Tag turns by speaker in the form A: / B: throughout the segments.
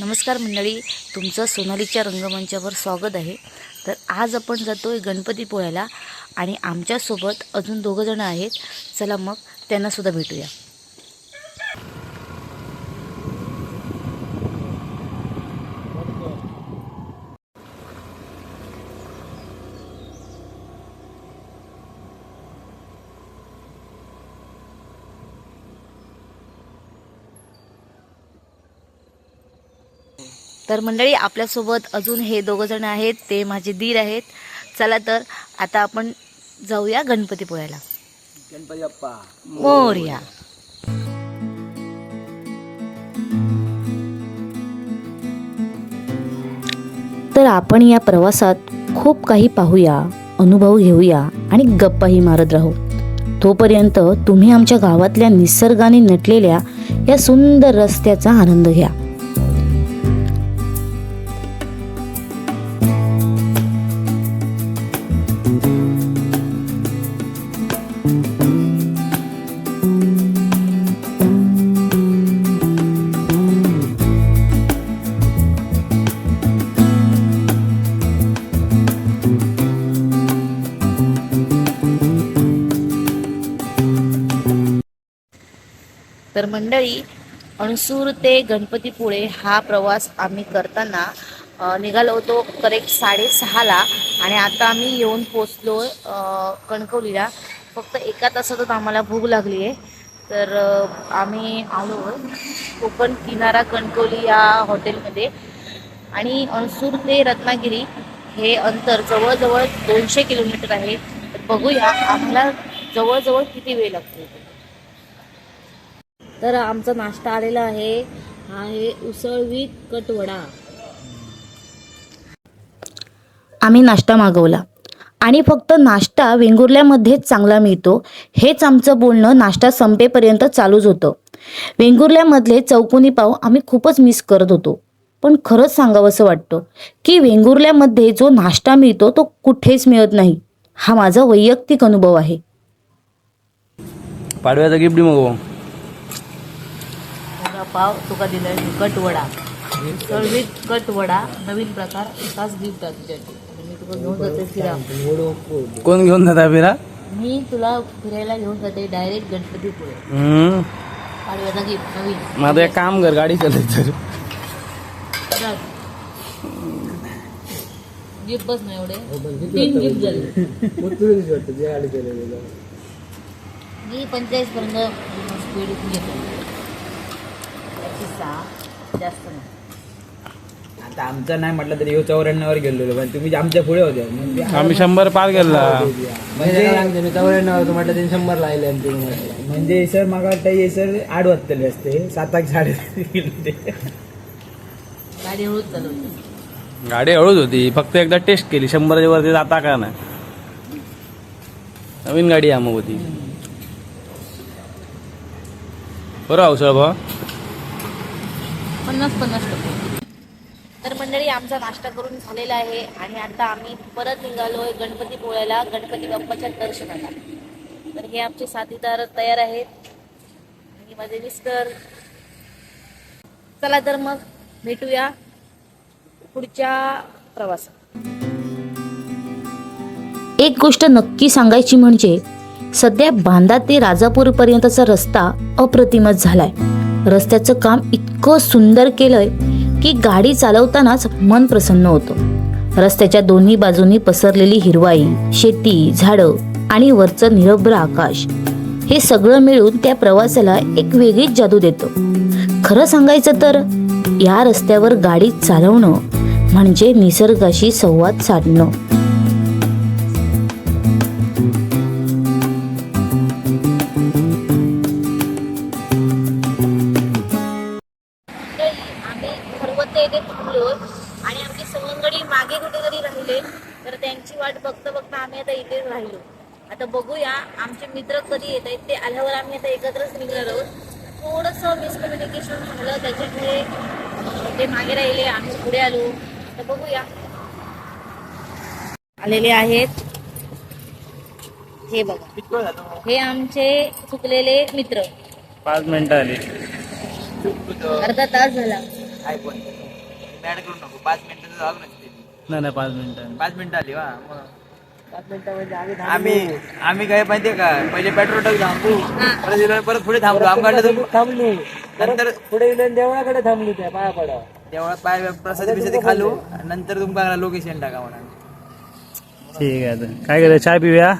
A: नमस्कार मंडळी तुमचं सोनालीच्या रंगमंचावर स्वागत आहे. तर आज आपण जातो आहे गणपतीपुळ्याला आणि आमच्यासोबत अजून दोघंजणं आहेत. चला मग त्यांनासुद्धा भेटूया. तर मंडळी आपल्यासोबत अजून हे दोघं जण आहेत ते माझे दीर आहेत. चला तर आता आपण जाऊया गणपतीपुळ्याला.
B: गणपती बाप्पा
A: मोरया. तर आपण या प्रवासात खूप काही पाहूया अनुभव घेऊया आणि गप्पाही मारत राहू. तोपर्यंत तुम्ही आमच्या गावातल्या निसर्गाने नटलेल्या या सुंदर रस्त्याचा आनंद घ्या. तर मंडळी अणसूर ते गणपतीपुळे हा प्रवास आम्ही करताना निघालो होतो करेक्ट साडेसहाला आणि आता आम्ही येऊन पोचलो कणकवलीला. फक्त एका तासातच आम्हाला भूक लागली आहे. तर आम्ही आलो कोकण किनारा कणकवली या हॉटेलमध्ये. आणि अणसूर ते रत्नागिरी हे अंतर जवळजवळ दोनशे किलोमीटर आहे. तर बघूया आम्हाला जवळजवळ किती वेळ लागतो. तर आमचा नाश्ता आलेला आहे. हा आहे उसळ विथ कटवडा. आम्ही नाश्ता मागवला. आणि फक्त नाश्ता वेंगुर्ल्यामध्येच चांगला मिळतो हेच आमचं बोलणं नाश्ता संपेपर्यंत चालूच होतं. वेंगुर्ल्यामधले चौकोनी पाव आम्ही खूपच मिस करत होतो. पण खरंच सांगावंसं वाटतं की वेंगुर्ल्यामध्ये जो नाश्ता मिळतो तो कुठेच मिळत नाही. हा माझा वैयक्तिक अनुभव आहे.
B: पाडव्याचा गिफ्ट मग
A: पाव तुका दिलाय कटवडा. विथ कटवडा नवीन प्रकार एकाच गिफ्ट आहे तुझ्यासाठी मी तुला घेऊन जाते फिरा.
B: कोण घेऊन जाता फिरा?
A: मी तुला फिरायला घेऊन जाते डायरेक्ट गणपतीपुळे.
B: माझं एक काम कर गाडी चालायचं
A: गिफ्ट बस नाही एवढे. तीन गिफ्ट झाले. मी पंचेचाळीस पर्यंत स्पीड घेतो. सहा जास्त नाही.
C: आता आमचं नाही म्हटलं तरी ह्यो चौऱ्याण्णववर गेलेलो पण तुम्ही आमच्या पुढे होते. म्हणजे
B: आम्ही शंभर पार गेला
C: म्हणजे चौऱ्याण्णव म्हटलं त्यांनी शंभर लागले आणि तुम्ही म्हटलं. म्हणजे सर मला वाटतं हे सर आठ वाजतले असते सात आठ साडे
A: गाडी हळूच चालवते
B: गाडी हळूच होती. फक्त एकदा टेस्ट केली. शंभरच्या वरती जाता का नाही नवीन गाडी आहे मग होती बरं अवसळ भाऊ.
A: पन्नास पन्नास टक्के. तर मंडळी आमचा नाश्ता करून झालेला आहे आणि आता आम्ही परत निघालोय गणपती पोळ्याला गणपती बाप्पाच्या दर्शनाला. तर हे आमचे साथीदार तयार आहेत. आणि माझे मिस्टर. चला तर मग भेटूया पुढच्या प्रवासात. एक गोष्ट नक्की सांगायची म्हणजे सध्या बांदा ते राजापूर पर्यंतचा रस्ता अप्रतिमच झालाय. रस्त्याचं काम इतकं सुंदर केलंय की गाडी चालवतानाच मन प्रसन्न होतं. रस्त्याच्या दोन्ही बाजूनी पसरलेली हिरवाई शेती झाडं आणि वरचं निरभ्र आकाश हे सगळं मिळून त्या प्रवासाला एक वेगळीच जादू देतं. खरं सांगायचं तर या रस्त्यावर गाडी चालवणं म्हणजे निसर्गाशी संवाद साधणं. आता बघूया आमचे मित्र कधी येत आहेत ते आल्यावर आम्ही आता एकत्रच निघणार आहोत. थोडंसं मिसकम्युनिकेशन झालं त्याच्यामुळे ते मागे राहिले आम्ही पुढे आलो. तर बघूया. आलेले आहेत. हे बघा. हे आमचे चुकलेले मित्र.
B: पाच मिनिटं आली.
A: अर्धा तास झाला.
C: पाच मिनिटं
B: पाच मिनिटं
C: पाच मिनिटं आली वा.
A: आम्ही
C: आम्ही आम्ही काय माहितीये का पहिले पेट्रोल टाक थांबू परत परत पुढे थांबलो आमच्याकडे
A: थांबलो
C: नंतर
A: पुढे गेलो देवळाकडे थांबलो त्या पाया पडा
C: तेवढा पाय प्रसाद बिसादी खालो आणि नंतर तुमका लोकेशन टाका म्हणा
B: ठीक आहे तर. काय करायचं चाय पिऊया?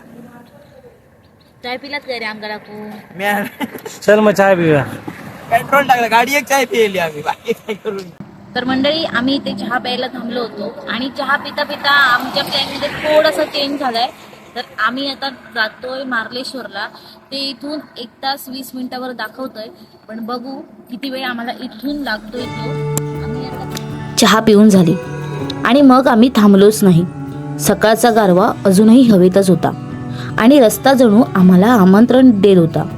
A: चाय पिलात काय रे
C: मी
B: चल मग चाय पिऊया.
C: पेट्रोल टाकलं. गाडी एक चाय पिली आम्ही. बाकी काय करून
A: तर मंडळी आम्ही इथे चहा प्यायला थांबलो होतो आणि चहा पिता पिता आमच्या प्लॅनमध्ये थोडासा चेंज झालाय. तर आम्ही आता जातोय मार्लेश्वरला. ते इथून एक तास वीस मिनिटावर दाखवतोय. पण बघू किती वेळ आम्हाला इथून लागतोय तो. चहा पिऊन झाली. आणि मग आम्ही थांबलोच नाही. सकाळचा गारवा अजूनही हवेतच होता. आणि रस्ता जणू आम्हाला आमंत्रण देत होता.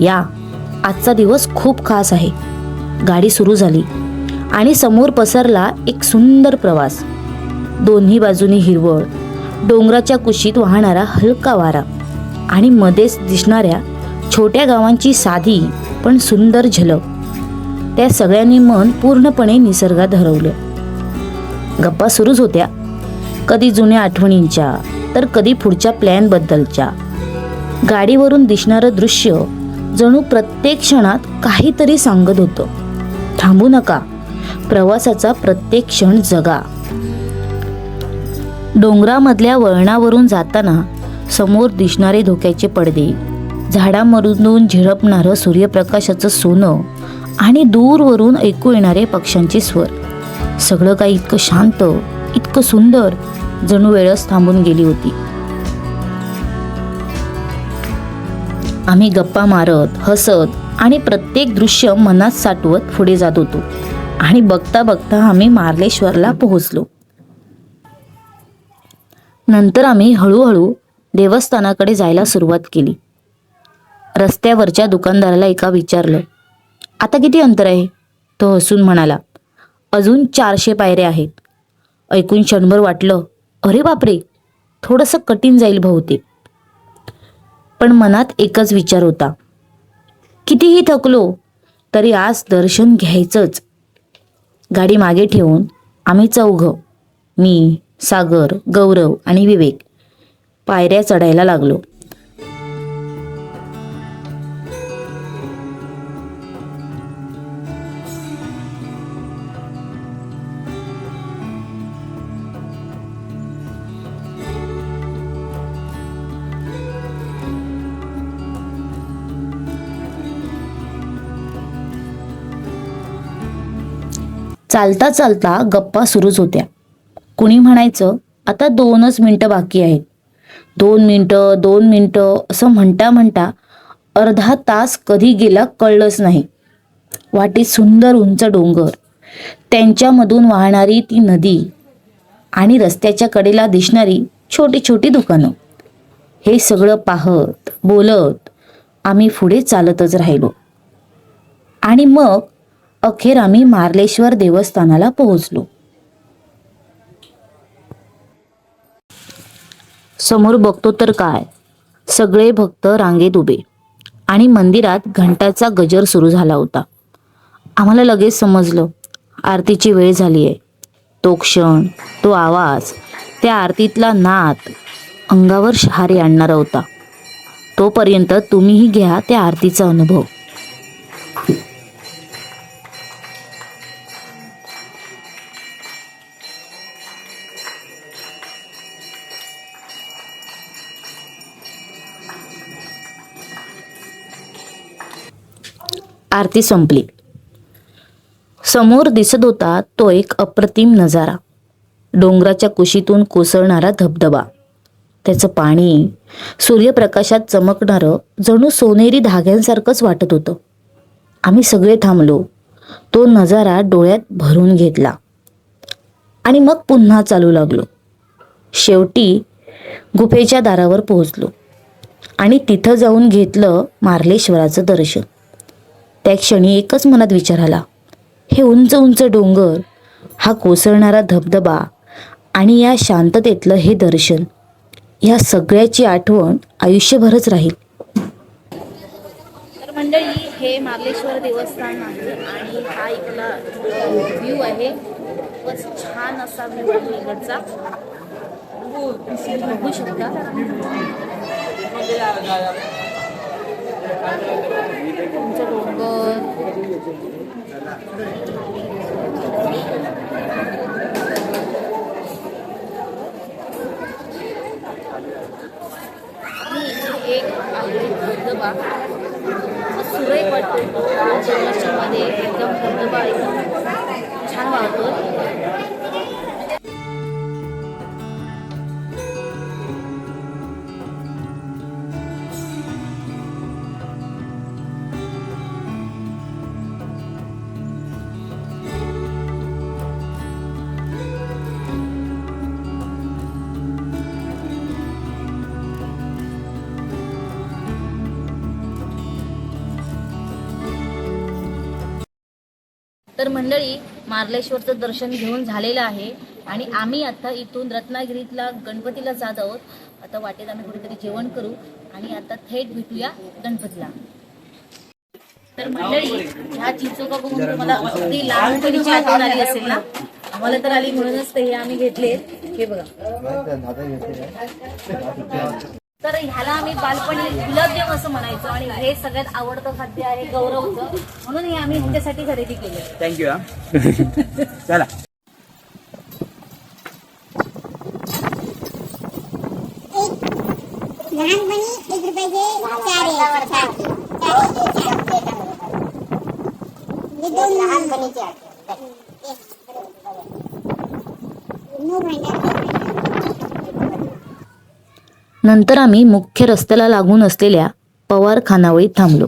A: या आजचा दिवस खूप खास आहे. गाडी सुरू झाली. आणि समोर पसरला एक सुंदर प्रवास. दोन्ही बाजूनी हिरवळ डोंगराच्या कुशीत वाहणारा हलका वारा आणि मध्येच दिसणाऱ्या छोट्या गावांची साधी पण सुंदर झलक. त्या सगळ्यांनी मन पूर्णपणे निसर्गात हरवलं. गप्पा सुरूच होत्या. कधी जुन्या आठवणींच्या तर कधी पुढच्या प्लॅनबद्दलच्या. गाडीवरून दिसणारं दृश्य जणू प्रत्येक क्षणात काहीतरी सांगत होतं. थांबू नका. प्रवासाचा प्रत्येक क्षण जगा. डोंगरामधल्या वळणावरून जाताना समोर दिसणारे धोक्याचे पडदे झाडामधून झिळपणारं सूर्यप्रकाशाचं सोनं आणि दूरवरून ऐकू येणारे पक्ष्यांचे स्वर. सगळं काही इतकं शांत इतकं सुंदर जणू वेळच थांबून गेली होती. आम्ही गप्पा मारत हसत आणि प्रत्येक दृश्य मनात साठवत पुढे जात होतो. आणि बघता बघता आम्ही मार्लेश्वरला पोहोचलो. नंतर आम्ही हळूहळू देवस्थानाकडे जायला सुरुवात केली. रस्त्यावरच्या दुकानदाराला एका विचारलं आता किती अंतर आहे? तो हसून म्हणाला अजून चारशे पायऱ्या आहेत. ऐकून क्षणभर वाटलं अरे बापरे थोडंसं कठीण जाईल बहुतेक. पण मनात एकच विचार होता कितीही थकलो तरी आज दर्शन घ्यायचंच. गाडी मागे ठेवून आम्ही चौघं मी सागर गौरव आणि विवेक पायऱ्या चढायला लागलो. चालता चालता गप्पा सुरूच होत्या. कुणी म्हणायचं आता दोनच मिनटं बाकी आहेत. दोन मिनटं दोन मिनटं असं म्हणता म्हणता अर्धा तास कधी गेला कळलंच नाही. वाटेत सुंदर उंच डोंगर. त्यांच्यामधून वाहणारी ती नदी आणि रस्त्याच्या कडेला दिसणारी छोटी छोटी दुकानं. हे सगळं पाहत बोलत आम्ही पुढे चालतच राहिलो. आणि मग अखेर आम्ही मार्लेश्वर देवस्थानाला पोहोचलो. समोर बघतो तर काय? सगळे भक्त रांगेत उभे आणि मंदिरात घंटाचा गजर सुरू झाला होता. आम्हाला लगेच समजलं आरतीची वेळ झाली आहे तो क्षण तो आवाज त्या आरतीतला नाद अंगावर शहारे आणणारा होता. तोपर्यंत तुम्हीही घ्या त्या आरतीचा अनुभव. आरती संपली. समोर दिसत होता तो एक अप्रतिम नजारा. डोंगराच्या कुशीतून कोसळणारा धबधबा. त्याचं पाणी सूर्यप्रकाशात चमकणारं जणू सोनेरी धाग्यांसारखंच वाटत होतं. आम्ही सगळे थांबलो. तो नजारा डोळ्यात भरून घेतला. आणि मग पुन्हा चालू लागलो. शेवटी गुफेच्या दारावर पोहोचलो. आणि तिथं जाऊन घेतलं मार्लेश्वराचं दर्शन. त्या क्षणी एकच मनात विचार आला. हे उंच उंच डोंगर हा कोसळणारा धबधबा आणि या शांततेतलं हे दर्शन या सगळ्याची आठवण आयुष्यभरच राहील. तर मंडळी हे मार्लेश्वर देवस्थान आहे आणि हा इकडला व्ह्यू आहे. खूपच छान असा व्ह्यू आहे इकडचा. बघू शकता. तुमचं डोंगर आणि इथे एक आहे धबधबा असा सुरेख वाटतो तो जंगलाच्यामध्ये एकदम धबधबा एकदम छान वाटतो तर मंडळी मार्लेश्वरचं दर्शन घेऊन झालेलं आहे आणि आम्ही आता इथून रत्नागिरीतला गणपतीला जात आहोत. आता वाटेत आम्ही कुठेतरी जेवण करू आणि आता थेट भेटूया गणपतीला. तर मंडळी ह्या चिंचोका बघून तुम्हाला अगदी लहानपणीची आठवण आली असेल ना? आम्हाला तर आली म्हणूनच ते हे आम्ही घेतले हे बघा. तर ह्याला आम्ही बालपणी गुलाबजाम असं म्हणायचो आणि हे सगळ्यात आवडतं खाद्य आहे गौरवचं म्हणून हे आम्ही ह्याच्यासाठी खरेदी केले
C: थँक्यू हा चला
D: लहानपणी एक रुपयाचे चार आहे. चार. चार आहे, चार दोन लहानपणीचे brainer.
A: नंतर आम्ही मुख्य रस्त्याला लागून असलेल्या पवार खानावळीत थांबलो.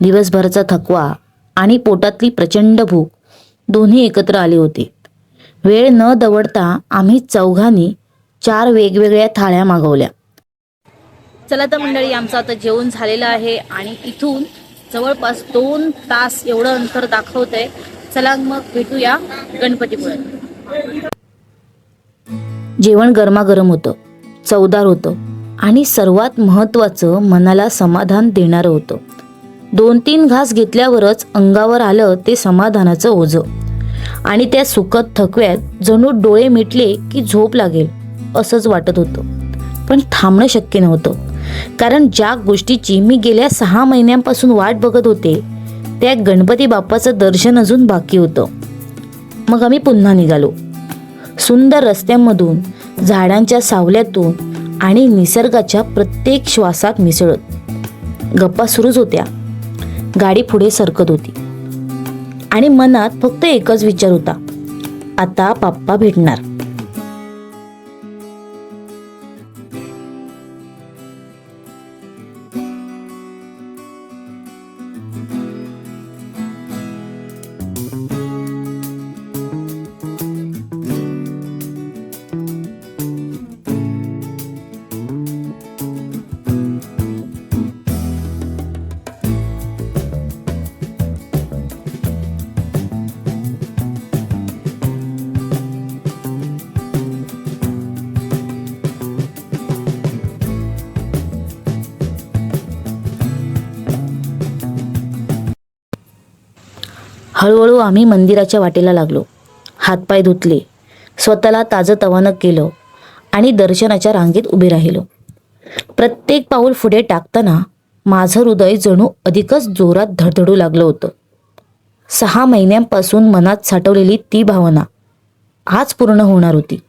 A: दिवसभराचा थकवा आणि पोटातली प्रचंड भूक दोन्ही एकत्र आले होते. वेळ न दवडता आम्ही चौघांनी चार वेगवेगळ्या थाळ्या मागवल्या. चला तर मंडळी आमचं आता जेवण झालेलं आहे आणि इथून जवळपास दोन तास एवढं अंतर दाखवत आहे चला मग भेटूया गणपतीपुळे. जेवण गरमागरम होतं चवदार होतं. आणि सर्वात महत्त्वाचं मनाला समाधान देणारं होतं. दोन तीन घास घेतल्यावरच अंगावर आलं ते समाधानाचं ओझं. आणि त्या सुखद थकव्यात जणू डोळे मिटले की झोप लागेल असंच वाटत होतं. पण थांबणं शक्य नव्हतं. कारण ज्या गोष्टीची मी गेल्या सहा महिन्यांपासून वाट बघत होते त्या गणपती बाप्पाचं दर्शन अजून बाकी होतं. मग आम्ही पुन्हा निघालो. सुंदर रस्त्यांमधून झाडांच्या सावल्यातून आणि निसर्गाच्या प्रत्येक श्वासात मिसळत. गप्पा सुरूच होत्या. गाडी पुढे सरकत होती. आणि मनात फक्त एकच विचार होता. आता पाप्पा भेटणार. हळूहळू आम्ही मंदिराच्या वाटेला लागलो. हातपाय धुतले. स्वतःला ताजं तवानं केलं आणि दर्शनाच्या रांगेत उभे राहिलो. प्रत्येक पाऊल पुढे टाकताना माझं हृदय जणू अधिकच जोरात धडधडू लागलं होतं. सहा महिन्यांपासून मनात साठवलेली ती भावना आज पूर्ण होणार होती.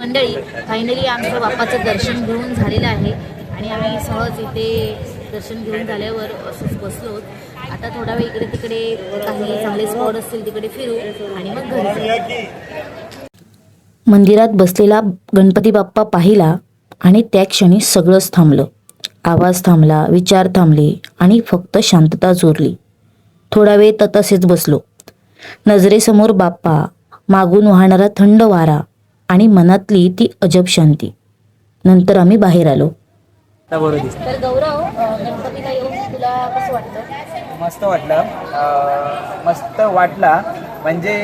A: मंडळी फायनली आमचं बाप्पाचं दर्शन घेऊन झालेलं आहे आणि आम्ही सहज इथे दर्शन घेऊन झाल्यावर असंच बसलो आता थोडा वेळ इकडे तिकडे काही चांगले स्पॉट असतील तिकडे फिरू आणि मग घरी मंदिरात बसलेला गणपती बाप्पा पाहिला आणि त्या क्षणी सगळंच थांबलं. आवाज थांबला विचार थांबले आणि फक्त शांतता जोरली. थोडा वेळ तसेच बसलो. नजरेसमोर बाप्पा मागून वाहणारा थंड वारा आणि मनातली ती अजब शांती. नंतर आम्ही बाहेर आलो.
C: बरोबर दिसतं.
A: तर गौरव गणपतीला येऊन तुला कसं वाटतं?
C: मस्त वाटलं. मस्त वाटला. म्हणजे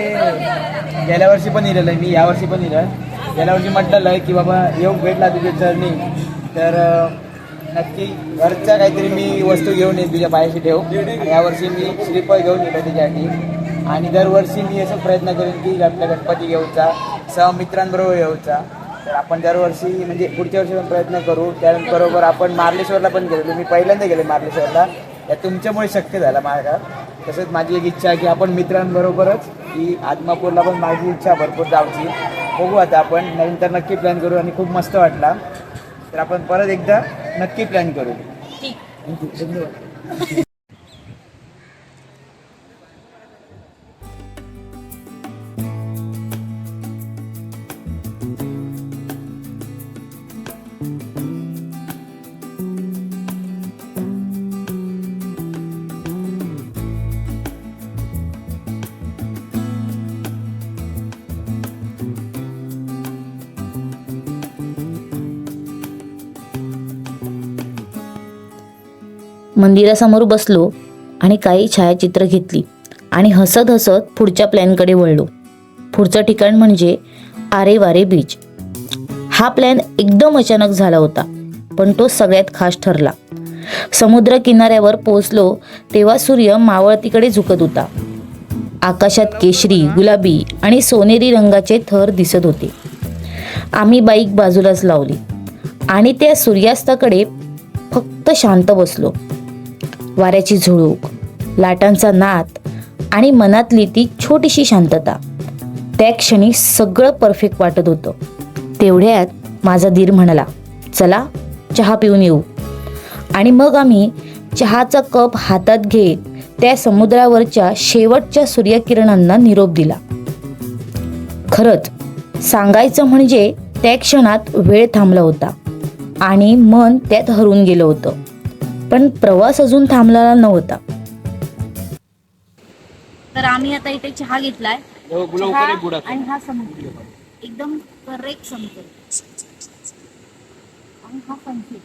C: गेल्या वर्षी पण इलेलं आहे मी या वर्षी पण इलं गेल्या वर्षी म्हटलेलं आहे की बाबा येऊन भेटला तुझ्या चरणी तर नक्की घरच्या काहीतरी मी वस्तू घेऊन येईन तुझ्या पायाशी ठेव. आणि यावर्षी मी श्रीफळ घेऊन येतो त्याच्यासाठी आणि दरवर्षी मी असं प्रयत्न करेन की आपल्या गणपती घेऊचा सह मित्रांबरोबर येऊचा. तर आपण दरवर्षी म्हणजे पुढच्या वर्षी पण प्रयत्न करू. त्याबरोबर आपण मार्लेश्वरला पण गेलो मी पहिल्यांदा गेले मार्लेश्वरला. या तुमच्यामुळे शक्य झाला माझ्या तसंच माझी एक इच्छा आहे की आपण मित्रांबरोबरच की आदमापूरला पण माझी इच्छा भरपूर जाऊची. बघू आता आपण. नंतर नक्की प्लॅन करू आणि खूप मस्त वाटला. तर आपण परत एकदा नक्की प्लॅन करू. धन्यवाद.
A: मंदिरासमोर बसलो आणि काही छायाचित्र घेतली आणि हसत हसत पुढच्या प्लॅनकडे वळलो. पुढचं ठिकाण म्हणजे आरे वारे बीच. हा प्लॅन एकदम अचानक झाला होता पण तो सगळ्यात खास ठरला. समुद्र किनाऱ्यावर पोहोचलो तेव्हा सूर्य मावळतीकडे झुकत होता. आकाशात केशरी गुलाबी आणि सोनेरी रंगाचे थर दिसत होते. आम्ही बाईक बाजूलाच लावली आणि त्या सूर्यास्ताकडे फक्त शांत बसलो. वाऱ्याची झुळूक लाटांचा नाद आणि मनातली ती छोटीशी शांतता. त्या क्षणी सगळं परफेक्ट वाटत होतं. तेवढ्यात माझा धीर म्हणाला चला चहा पिऊन येऊ. आणि मग आम्ही चहाचा कप हातात घेत त्या समुद्रावरच्या शेवटच्या सूर्यकिरणांना निरोप दिला. खरंच सांगायचं म्हणजे त्या क्षणात वेळ थांबला होता आणि मन त्यात हरून गेलं होतं. पण प्रवास अजून थांबलेला नव्हता. तर आम्ही आता इथे चहा घेतलाय. चहा आणि हा समुद्र एकदम करेक्ट समुद्र आणि हा सनसेट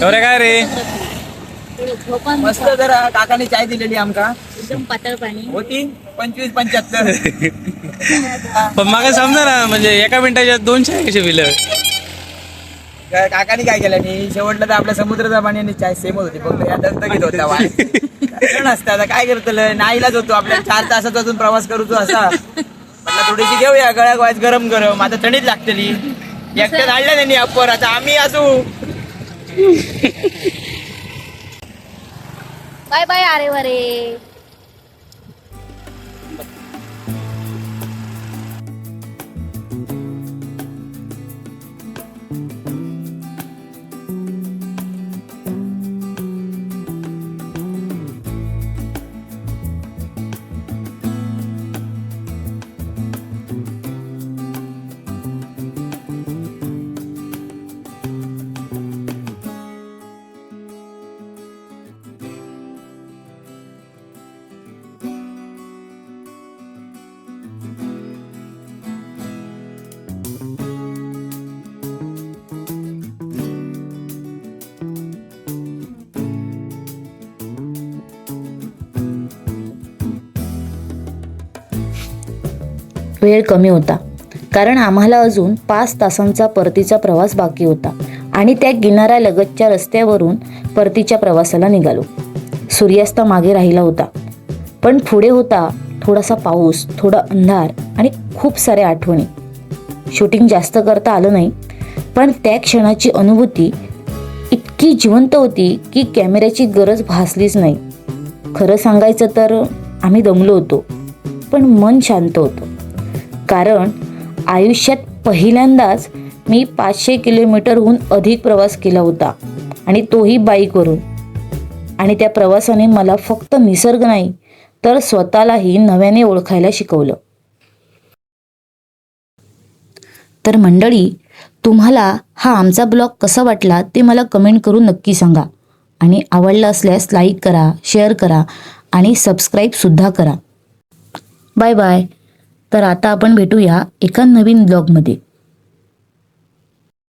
B: काय रे?
C: मस्त जरा काकाने चाय दिलेली आमका.
A: एकदम पातळ पाणी.
C: होती पंचवीस पंच्याहत्तर.
B: पण मला समजा ना म्हणजे एका मिनिटाच्या दोनशे पिलं.
C: काय- काकाने काय केलं नाही? शेवटला तर आपल्या समुद्राचा पाणी आणि चाय सेमच होती. फक्त या दगदगीत होता नसतं आता काय करतलं नाईलाच होतो आपल्या. चार तासाचा अजून प्रवास करूचो असा. म्हटलं थोडीशी घेऊया गळ्याक वायच गरम गरम. आता थंडीत लागतली. एकट्यात आणल्या त्यांनी अप्पर. आता आम्ही असू.
A: बाय बाय अरे वरे. वेळ कमी होता. कारण आम्हाला अजून पाच तासांचा परतीचा प्रवास बाकी होता आणि त्या किनाऱ्यालगतच्या रस्त्यावरून परतीच्या प्रवासाला निघालो. सूर्यास्त मागे राहिला होता. पण पुढे होता थोडासा पाऊस थोडा अंधार आणि खूप साऱ्या आठवणी. शूटिंग जास्त करता आलं नाही पण त्या क्षणाची अनुभूती इतकी जिवंत होती की कॅमेऱ्याची गरज भासलीच नाही. खरं सांगायचं तर आम्ही दमलो होतो पण मन शांत होतं. कारण आयुष्यात पहिल्यांदाच मी पाचशे किलोमीटरहून अधिक प्रवास केला होता आणि तोही बाईकवरून. आणि त्या प्रवासाने मला फक्त निसर्ग नाही तर स्वतःलाही नव्याने ओळखायला शिकवलं. तर मंडळी तुम्हाला हा आमचा ब्लॉग कसा वाटला ते मला कमेंट करून नक्की सांगा. आणि आवडला असल्यास लाईक करा शेअर करा आणि सबस्क्राईबसुद्धा करा. Bye bye. तर आता आपण भेटूया एका नवीन ब्लॉगमध्ये.